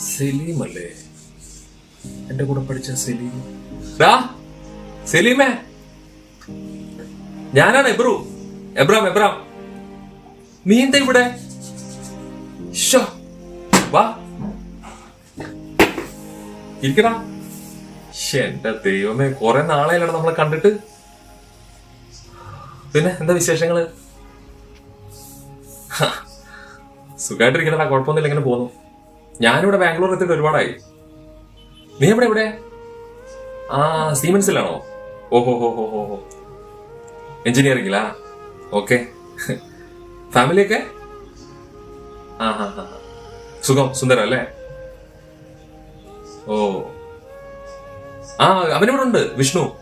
സലീം അല്ലേ എന്റെ കൂടെ പഠിച്ച സലീം സലീമേ. ഞാനാണ് എബ്രു. എബ്രാം എബ്രാം. നീ എന്താ ഇവിടെ? വാ. ഇരിക്കടാ. എന്റെ ദൈവമേ കുറെ നാളെയല്ലാണ് നമ്മളെ കണ്ടിട്ട്. പിന്നെ എന്താ വിശേഷങ്ങൾ? സുഖമായിട്ടിരിക്കണ കുഴപ്പമൊന്നുമില്ല ഇങ്ങനെ പോന്നു. ഞാനിവിടെ ബാംഗ്ലൂർ എത്തിയിട്ട് ഒരുപാടായി. നീ എവിടെ എവിടെ ആ സീമൻസിലാണോ ഓഹോ ഹോ ഹോ ഹോ ഹോ എഞ്ചിനീയറിംഗിലാ ഓക്കെ ഫാമിലിയൊക്കെ ആ ഹാ ഹാ സുഖം സുന്ദരം അല്ലേ ഓ. ആ അവനിവിടെ ഉണ്ട് വിഷ്ണു.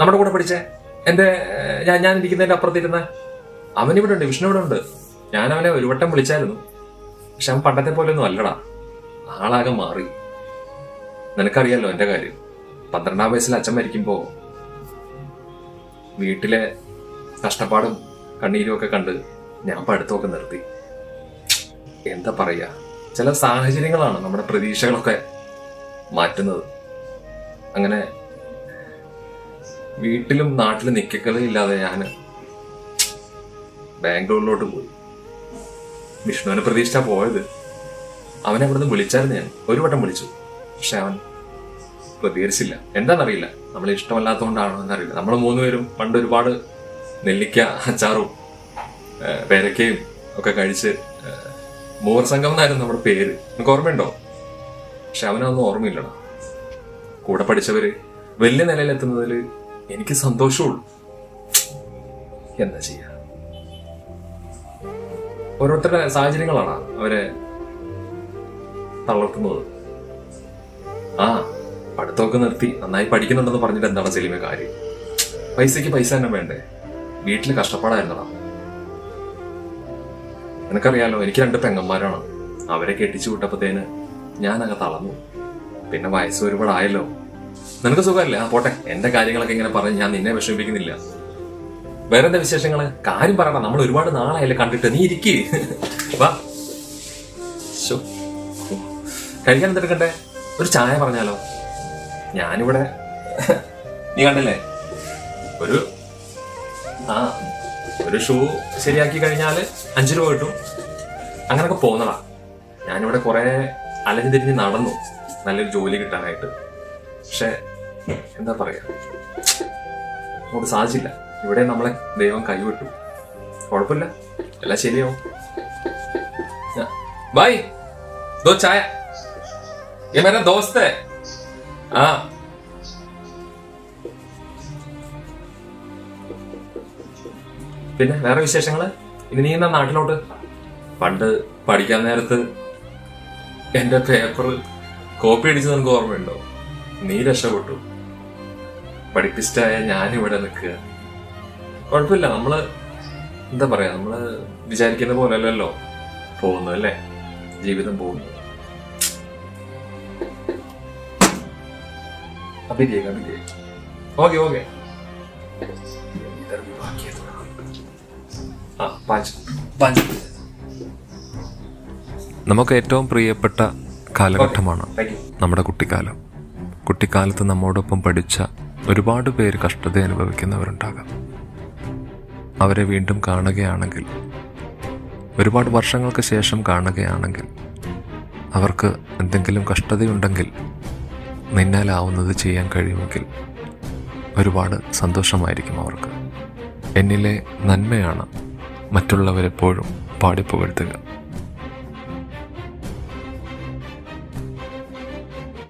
നമ്മുടെ കൂടെ പഠിച്ചേ. എന്റെ ഞാൻ ഞാൻ ഇരിക്കുന്നതിന്റെ അപ്പുറത്തിരുന്ന. അവനിവിടെ ഉണ്ട് വിഷ്ണു ഇവിടെ ഉണ്ട് ഞാൻ അവനെ ഒരു വട്ടം വിളിച്ചായിരുന്നു. പക്ഷെ അവൻ പണ്ടത്തെ പോലെ ഒന്നും അല്ലടാ. ആളാകെ മാറി. നിനക്കറിയാലോ എന്റെ കാര്യം. പന്ത്രണ്ടാം വയസ്സിൽ അച്ഛൻ മരിക്കുമ്പോ വീട്ടിലെ കഷ്ടപ്പാടും കണ്ണീരും ഒക്കെ കണ്ട് ഞാൻ പഠിത്തമൊക്കെ നിർത്തി. എന്താ പറയാ? ചില സാഹചര്യങ്ങളാണ് നമ്മുടെ പ്രതീക്ഷകളൊക്കെ മാറ്റുന്നത്. അങ്ങനെ വീട്ടിലും നാട്ടിലും നിക്കക്കളി ഇല്ലാതെ ഞാൻ ബാംഗ്ലൂരിലോട്ട് പോയി. വിഷ്ണുവിനെ പ്രതീക്ഷിച്ചാ പോയത്. അവനെ അവിടുന്ന് വിളിച്ചായിരുന്നു ഞാൻ. ഒരു വട്ടം വിളിച്ചു. പക്ഷെ അവൻ പ്രതികരിച്ചില്ല. എന്താണെന്നറിയില്ല. നമ്മളെ ഇഷ്ടമല്ലാത്തതുകൊണ്ടാണോ എന്നറിയില്ല. നമ്മൾ മൂന്നുപേരും പണ്ട് ഒരുപാട് നെല്ലിക്ക അച്ചാറും പേരക്കയും ഒക്കെ കഴിച്ച് മൂവർ സംഘം എന്നായിരുന്നു നമ്മുടെ പേര്. നമുക്ക് ഓർമ്മയുണ്ടോ? പക്ഷെ അവനൊന്നും ഓർമ്മയില്ലടാ. കൂടെ പഠിച്ചവര് വലിയ നിലയിലെത്തുന്നതിൽ എനിക്ക് സന്തോഷമുള്ളൂ. എന്താ ചെയ്യ? ഓരോരുത്തരുടെ സാഹചര്യങ്ങളാണ് അവരെ തളർത്തുന്നത്. ആ പഠിത്തമൊക്കെ നിർത്തി നന്നായി പഠിക്കുന്നുണ്ടെന്ന് പറഞ്ഞിട്ട് എന്താണ് സെലിമ കാര്യം? പൈസയ്ക്ക് പൈസ തന്നെ വേണ്ടേ? വീട്ടിൽ കഷ്ടപ്പാടായിരുന്നടാ. നിനക്കറിയാലോ എനിക്ക് രണ്ട് പെങ്ങന്മാരാണ്. അവരെ കെട്ടിച്ചു വിട്ടപ്പത്തേന് ഞാൻ അങ്ങ് തളർന്നു. പിന്നെ വയസ്സ് ഒരുപാടായല്ലോ. നിനക്ക് സുഖമല്ലേ? ആ പോട്ടെ. എന്റെ കാര്യങ്ങളൊക്കെ ഇങ്ങനെ പറഞ്ഞ് ഞാൻ നിന്നെ വിഷമിപ്പിക്കുന്നില്ല. വേറെന്താ വിശേഷങ്ങൾ? കാര്യം പറയണം നമ്മൾ ഒരുപാട് നാളായല്ലേ കണ്ടിട്ട്. നീ ഇരിക്കേ. വാ. കഴിക്കാൻ എന്തെടുക്കട്ടെ ഒരു ചായ പറഞ്ഞാലോ? ഞാനിവിടെ നീ കണ്ടില്ലേ? ഒരു ആ ഒരു ഷൂ ശരിയാക്കി കഴിഞ്ഞാൽ അഞ്ചു രൂപ കിട്ടും. അങ്ങനൊക്കെ പോന്നതാ ഞാനിവിടെ കുറെ അലഞ്ഞു തിരിഞ്ഞ് നടന്നു. നല്ലൊരു ജോലി കിട്ടാനായിട്ട്. പക്ഷെ എന്താ പറയുക അങ്ങോട്ട് സാധിച്ചില്ല. ഇവിടെ നമ്മളെ ദൈവം കൈവിട്ടു. കുഴപ്പമില്ല. എല്ലാം ശരിയാവും. ബൈ. ദോ ചായ. ये मेरा दोस्त है ആ പിന്നെ വേറെ വിശേഷങ്ങള് ഇനി നീ എന്നാ നാട്ടിലോട്ട് പണ്ട് പഠിക്കാൻ നേരത്ത് എന്റെ പേപ്പർ കോപ്പി അടിച്ച് നിനക്ക് ഓർമ്മയുണ്ടോ നീ രക്ഷപ്പെട്ടു പഠിപ്പിസ്റ്റായ ഞാനിവിടെ നിൽക്കുക കുഴപ്പമില്ല നമ്മള് എന്താ പറയാ നമ്മള് വിചാരിക്കുന്ന പോലെ അല്ലല്ലോ പോകുന്നു അല്ലേ ജീവിതം പോകുന്നു അഭിനയിക്കാം അഭിനയിക്കാം ഓക്കെ ഓക്കെ. ആ പാഞ്ച്. പാഞ്ച്. നമുക്ക് ഏറ്റവും പ്രിയപ്പെട്ട കാലഘട്ടമാണ് നമ്മുടെ കുട്ടിക്കാലം. കുട്ടിക്കാലത്ത് നമ്മോടൊപ്പം പഠിച്ച ഒരുപാട് പേര് കഷ്ടത അനുഭവിക്കുന്നവരുണ്ടാകാം. അവരെ വീണ്ടും കാണുകയാണെങ്കിൽ ഒരുപാട് വർഷങ്ങൾക്ക് ശേഷം കാണുകയാണെങ്കിൽ അവർക്ക് എന്തെങ്കിലും കഷ്ടതയുണ്ടെങ്കിൽ നിന്നാലാവുന്നത് ചെയ്യാൻ കഴിയുമെങ്കിൽ ഒരുപാട് സന്തോഷമായിരിക്കും അവർക്ക്. എന്നിലെ നന്മയാണ് മറ്റുള്ളവരെപ്പോഴും പാടിപ്പുകഴ്ത്തുക.